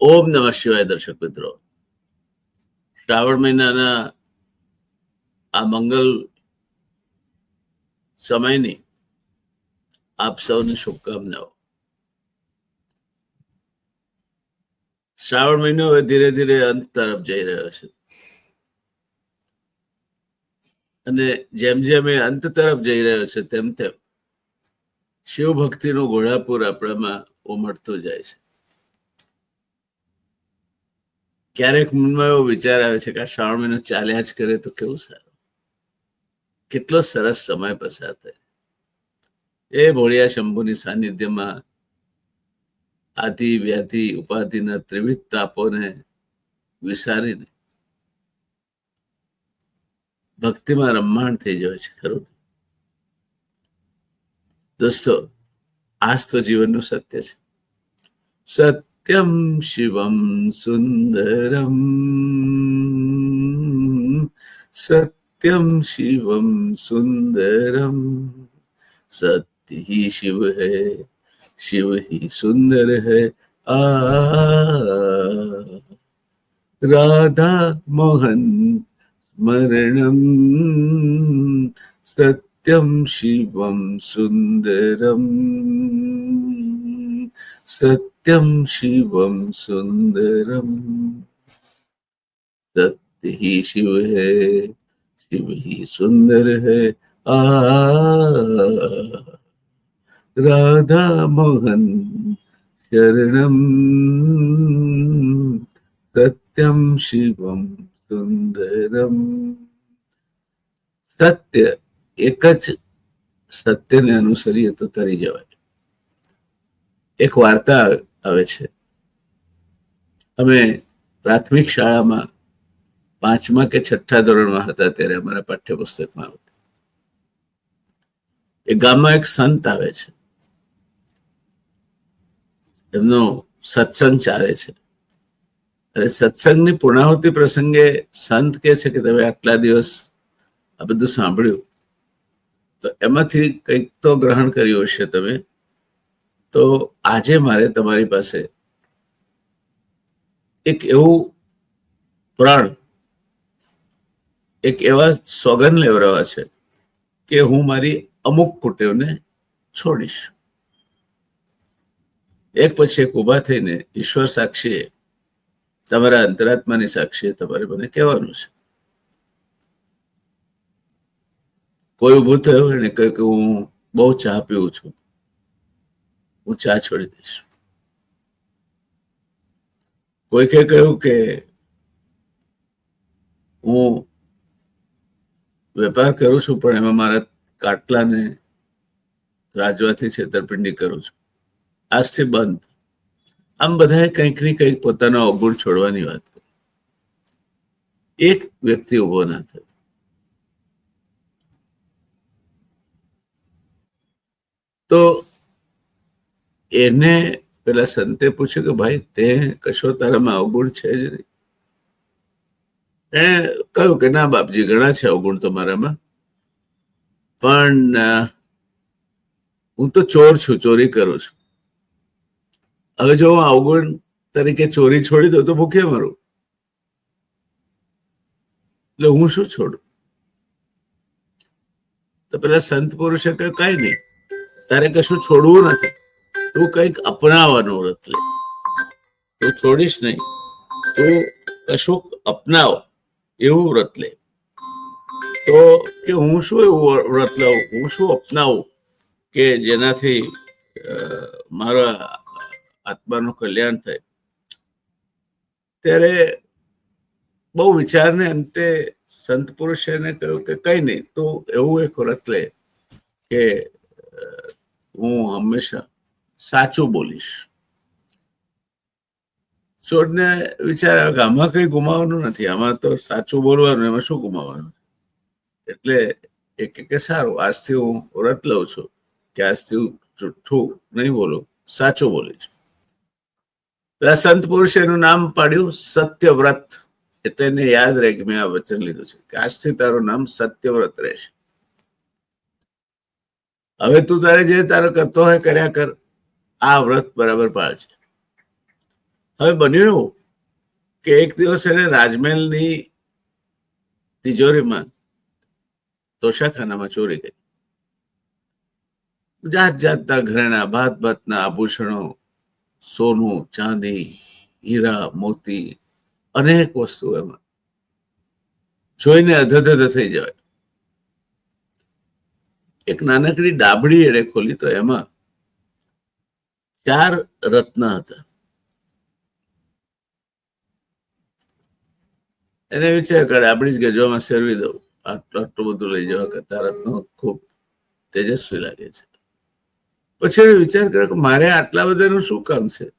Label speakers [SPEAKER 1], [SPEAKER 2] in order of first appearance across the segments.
[SPEAKER 1] ઓમ નમઃ શિવાય દર્શક મિત્રો. શ્રાવણ મહિનાના આ મંગલ સમયની આપ સૌને શુભકામનાઓ. શ્રાવણ મહિનો હવે ધીરે ધીરે અંત તરફ જઈ રહ્યો છે. અને જેમ જેમ એ અંત તરફ જઈ રહ્યો છે, તેમ તેમ શિવ ભક્તિનો ઘોડાપુર આપણામાં ઉમટતો જાય છે. ક્યારેક મનમાં એવો વિચાર આવે છે કે આ શ્રાવણ મહિનો ચાલ્યા જ કરે તો કેવું સારું? કેટલો સરસ સમય પસાર થાય. એ ભોળિયા શંભુની સાનિધ્યમાં આધિ વ્યાધિ ઉપાધિના ત્રિવિધ તાપોને વિસારીને ભક્તિમાં રમમાણ થઈ જાય છે, ખરું દોસ્તો આ તો જીવનનું સત્ય છે. સત્યમ શિવમ સુંદરમ. સત્યમ શિવમ સુંદરમ. સત્ય હી શિવ હૈ, શિવ હી સુંદર હૈ. આ રાધા મોહન स्मरणम सत्यम शिवम सुंदरम सत्यम शिवम सुंदरम सत्य ही शिव है शिव ही सुंदर है आ राधा मोहन शरणम सत्यम शिवम સુંદરમ સત્ય એક જ સત્યને અનુસરીએ તો તરી જવાય. એક વાર્તા આવે છે. અમે પ્રાથમિક શાળામાં પાંચમા કે છઠ્ઠા ધોરણમાં હતા ત્યારે અમારા પાઠ્યપુસ્તકમાં આવતી. એ ગામમાં એક સંત આવે છે. એમનો સત્સંગ ચાલે છે. સત્સંગની પૂર્ણાહુતિ પ્રસંગે સંત કે છે કે તમે આટલા દિવસ આ બધું સાંભળ્યું. તો એમાંથી કંઈક તો ગ્રહણ કર્યું હશે તમે. તો આજે મારે તમારી પાસે એક એવું પ્રાણ, એક એવા સોગન લેવડાવા છે કે હું મારી અમુક કુટેવને છોડીશ. એક પછી એક ઊભા થઈને ઈશ્વર સાક્ષીએ તમારા અંતરાત્માની સાક્ષી તમારે મને કહેવાનું છે. કોઈ ઉભું થયું એને કહ્યું કે હું બહુ ચા પીવું છું, હું ચા છોડી દઈશ. કોઈકે કહ્યું કે હું વેપાર કરું છું, પણ એમાં મારા કાટલાને રાજવાથી છેતરપિંડી કરું છું. આજથી બંધ. આમ બધાએ કંઈક ને કંઈક પોતાના અવગુણ છોડવાની વાત એક વ્યક્તિ ઊભો ના થયો. તો એને પેલા સંતે પૂછ્યું કે, ભાઈ, તે કશો તારામાં અવગુણ છે જ નહીં. એને કહ્યું કે, ના બાપજી, ઘણા છે અવગુણ તો મારામાં. પણ હું તો ચોર છું, ચોરી કરું છું. હવે જો હું અવગુણ તરીકે ચોરી છોડી દઉં તો ભૂખે મરું એટલે હું શું છોડું? તો પેલા સંત પુરુષે કહ્યું, કઈ નહીં, તારે કશું છોડવું નથી. તું કંઈક અપનાવવાનું વ્રત લે. તું છોડીશ નહીં. તું કશું અપનાવ, એવું વ્રત લે. તો કે હું શું એવું વ્રત લઉં? હું શું અપનાવું? કે જેનાથી મારા આત્માનું કલ્યાણ થાય. ત્યારે બહુ વિચારને અંતે સંત પુરુષે એને કહ્યું કે કઈ નહીં, તો એવું એક વ્રત લે કે હું હંમેશા સાચું બોલીશ. છોડને વિચાર આવે કે આમાં કઈ ગુમાવવાનું નથી, આમાં તો સાચું બોલવાનું, એમાં શું ગુમાવવાનું? એટલે એક કે સારું, આજથી હું વ્રત લઉં છું, કે આજથી હું જુઠ્ઠું નહીં બોલું, સાચું બોલીશ. પેલા સંત પુરુષે એનું નામ પાડ્યું સત્યવ્રત. એટલે એને યાદ રહે કે મેં આ વચન લીધું છે કે આજથી તારું નામ સત્યવ્રત રહેશે. હવે તું તારે જે તારો કરતો હોય કર્યા કર. આ વ્રત બરાબર પાળજે હવે બન્યું એવું કે એક દિવસ એને રાજમહેલની તિજોરીમાં તોશાખાનામાં ચોરી કરી. જાત જાતના ઘરેણા ભાત ભાતના આભૂષણો સોનું, ચાંદી, હીરા, મોતી, અનેક વસ્તુ એમાં. જોઈને અધધધ થઈ જાય એક નાનકડી ડાબડી એણે ખોલી તો એમાં ચાર રત્ન હતા. એને વિચાર કરે આપણી જ ગજવામાં સેરવી દઉં. આટલું આટલું બધું લઈ જવા કરતા રત્નો ખૂબ તેજસ્વી લાગે છે. પછી વિચાર કર્યો કે મારે આટલા બધાનું શું કામ છે?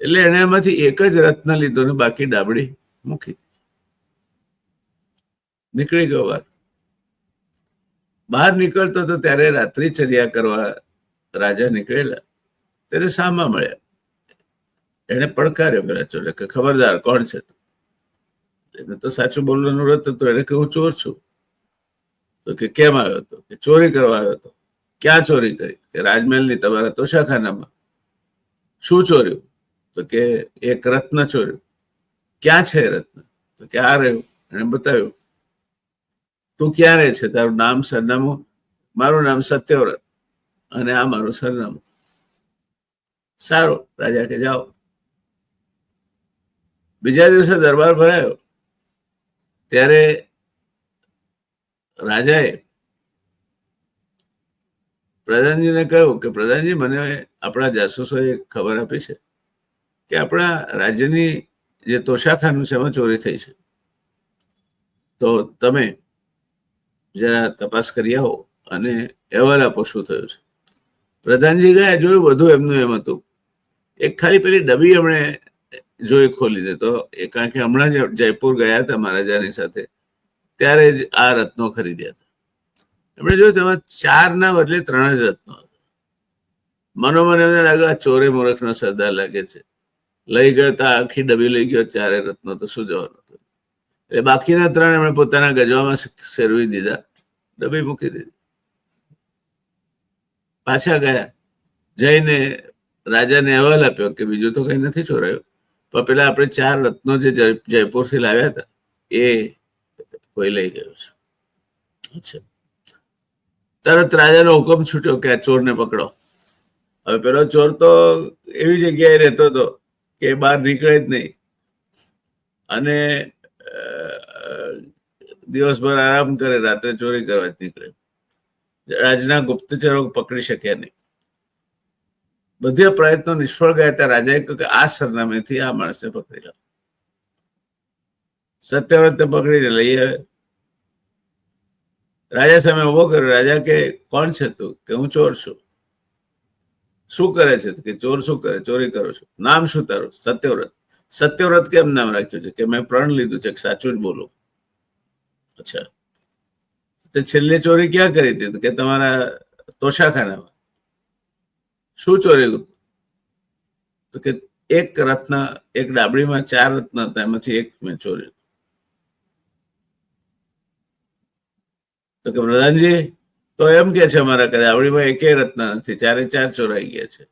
[SPEAKER 1] એટલે એને એમાંથી એક જ રત્ન લીધો ને બાકી ડાબડી મૂકી. નીકળી ગયો વાત. બહાર નીકળતો તો ત્યારે રાત્રિ ચર્યા કરવા રાજા નીકળેલા. ત્યારે સામા મળ્યા. એને પડકાર્યો પેલા ચોરે કે ખબરદાર, કોણ છે એને તો સાચું બોલવાનું રત હતું. એને કે હું ચોર છું. તો કે કેમ આવ્યો હતો કે ચોરી કરવા આવ્યો હતો ક્યાં ચોરી કરી કે રાજમહેલની તમારા તોશાખાનામાં? શું ચોર્યું? તો કે એક રત્ન ચોર્યું. ક્યાં છે રત્ન? તો કે આ રહ્યું. એને બતાવ્યું. તું ક્યાં રહે છે? તારું નામ, સરનામું? મારું નામ સત્યવ્રત. અને આ મારું સરનામું. સારું. રાજા કે જાઓ. બીજા દિવસે દરબાર ભરાયો. ત્યારે રાજાએ પ્રધાનજીને કહ્યું કે, પ્રધાનજી, મને આપણા જાસૂસોએ ખબર આપી છે કે આપણા રાજ્યની જે તોશાખાનું છે, એમાં ચોરી થઈ છે. તો તમે જરા તપાસ કરી આવો અને અહેવાલ આપો શું થયું છે. પ્રધાનજી ગયા, જોયું બધું એમનું એમ હતું. એક ખાલી પેલી ડબી એમણે જોઈ ખોલી દે તો એ કારણ કે હમણાં જ જયપુર ગયા હતા મહારાજાની સાથે. ત્યારે જ આ રત્નો ખરીદ્યા હતા. એમણે જોયું તેમાં ચાર ના બદલે ત્રણ જ રત્નો મનોમન એમને લાગ્યું ચોરે મૂર્ખનો સરદાર લાગે છે. લઈ ગયો તો આખી ડબી લઈ ગયો, ચારે રત્નો તો શું જવાનું હતું? એટલે બાકીના ત્રણ એમણે પોતાના ગજવામાં સેરવી દીધા, ડબી મૂકી દીધી. પાછા ગયા. જઈને રાજાને અહેવાલ આપ્યો કે બીજું તો કઈ નથી ચોરાયું, પણ પેલા આપણે ચાર રત્નો જે જયપુરથી લાવ્યા હતા, એ કોઈ લઈ ગયો છે. અચ્છા. તરત રાજાનો હુકમ છૂટ્યો કે ચોરને પકડો. હવે પેલો ચોર તો એવી જગ્યાએ રહેતો હતો કે બહાર નીકળે જ નહીં. અને દિવસભર આરામ કરે, રાત્રે ચોરી કરવા જ નીકળે. રાજના ગુપ્તચરો પકડી શક્યા નહીં. બધા પ્રયત્નો નિષ્ફળ ગયા હતા. રાજાએ કહ્યું કે આ સરનામેથી આ માણસને પકડી લો. સત્યવ્રતને પકડીને લઈ આવે રાજા સામે ઊભો કર્યો. રાજા કે, કોણ છે તું? કે હું ચોર છું. શું કરે છે કે ચોર શું કરે? ચોરી કરો છો? નામ શું તારું? સત્યવ્રત. સત્યવ્રત કેમ નામ રાખ્યું છે? કે મેં પ્રણ લીધું છે? કે સાચું જ બોલું. અચ્છા. તે છેલ્લે ચોરી ક્યાં કરી હતી? કે તમારા તોશાખાનામાં. શું ચોરી તો કે એક રત્ન, એક ડાબડીમાં ચાર રત્ન હતા. એમાંથી એક મેં ચોર્યું. તો કે પ્રધાનજી તો એમ કે છે અમારા કદાચ આવડીમાં એકે રત્ન નથી, ચારે ચાર ચોરાઈ ગયા છે.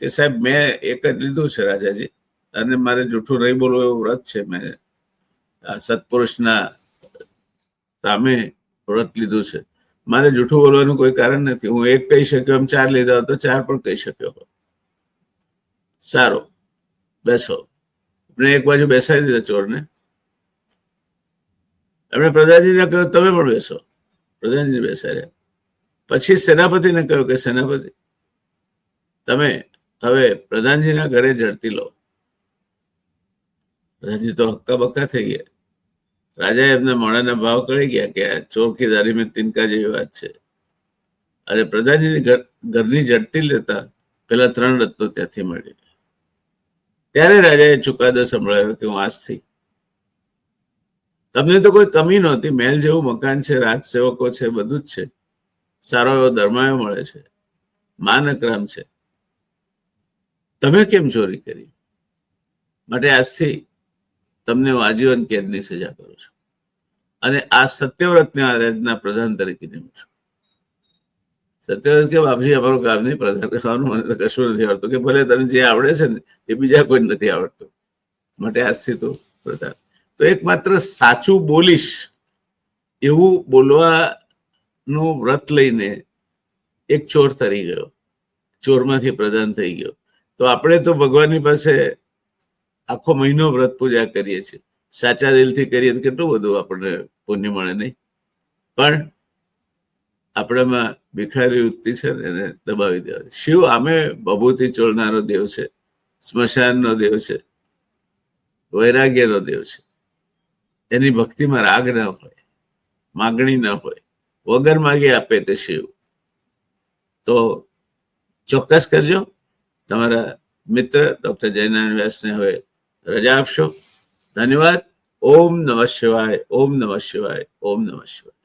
[SPEAKER 1] કે સાહેબ, મેં એક જ લીધું છે રાજાજી, અને મારે જૂઠું નહીં બોલવું એવું વ્રત છે. મેં આ સત્પુરુષના સામે વ્રત લીધું છે. મારે જૂઠું બોલવાનું કોઈ કારણ નથી. હું એક કહી શક્યો એમ ચાર લીધા તો ચાર પણ કહી શક્યો હોત. સારું, બેસો. આપણે એક બાજુ બેસાડી દીધા ચોરને. એમણે પ્રજાજીને કહ્યું, તમે પણ બેસો. પ્રધાનજી બેસાડ્યા. પછી સેનાપતિને કહ્યું કે, સેનાપતિ, તમે હવે પ્રધાનજીના ઘરે જડતી લો. પ્રધાનજી તો હક્કા બક્કા થઈ ગયા. રાજા એમના મોડાના ભાવ કરી ગયા કે, આ ચોકીદારી મેં તિનકા જેવી વાત છે. અને પ્રધાનજીની ઘરની જડતી લેતા પેલા ત્રણ રત્નો ત્યાંથી મળી ત્યારે રાજાએ ચુકાદો સંભળાયો કે, હું આજથી તમને તો કોઈ કમી નહોતી. મહેલ જેવું મકાન છે, રાજસેવકો છે, બધું જ છે. સારો એવો દરમાયો મળે છે. માનક્રમ છે. તમે કેમ ચોરી કરી? માટે આજથી તમને હું આજીવન કેદની સજા કરું છું. અને આ સત્યવ્રતને આ રાજના પ્રધાન તરીકે નિમું છું. સત્યવ્રત કે બાપજી અમારું કામ નહીં પ્રધાન કરવાનું. મને કશું નથી આવડતું. કે ભલે તને જે આવડે છે ને, એ બીજા કોઈ નથી આવડતું. માટે આજથી તો પ્રધાન. તો એકમાત્ર સાચું બોલીશ એવું બોલવાનું વ્રત લઈને એક ચોર તરી ગયો. ચોરમાંથી પ્રધાન થઈ ગયો. તો આપણે તો ભગવાનની પાસે આખો મહિનો વ્રત પૂજા કરીએ છીએ. સાચા દિલથી કરીએ તો કેટલું બધું આપણને પુણ્ય મળે નહીં. પણ આપણામાં ભિખારી વૃત્તિ છે ને એને દબાવી દેવાની. શિવ આમે ભભૂતિ ચોરનારો દેવ છે, સ્મશાનનો દેવ છે, વૈરાગ્યનો દેવ છે. એની ભક્તિમાં રાગ ન હોય, માગણી ન હોય, વગર માગી આપે તે શિવ. તો ચોક્કસ કરજો. તમારા મિત્ર ડોક્ટર જયનારાયણ વ્યાસને હવે રજા આપશો. ધન્યવાદ. ઓમ નમઃ શિવાય, ઓમ નમઃ શિવાય, ઓમ નમઃ શિવાય.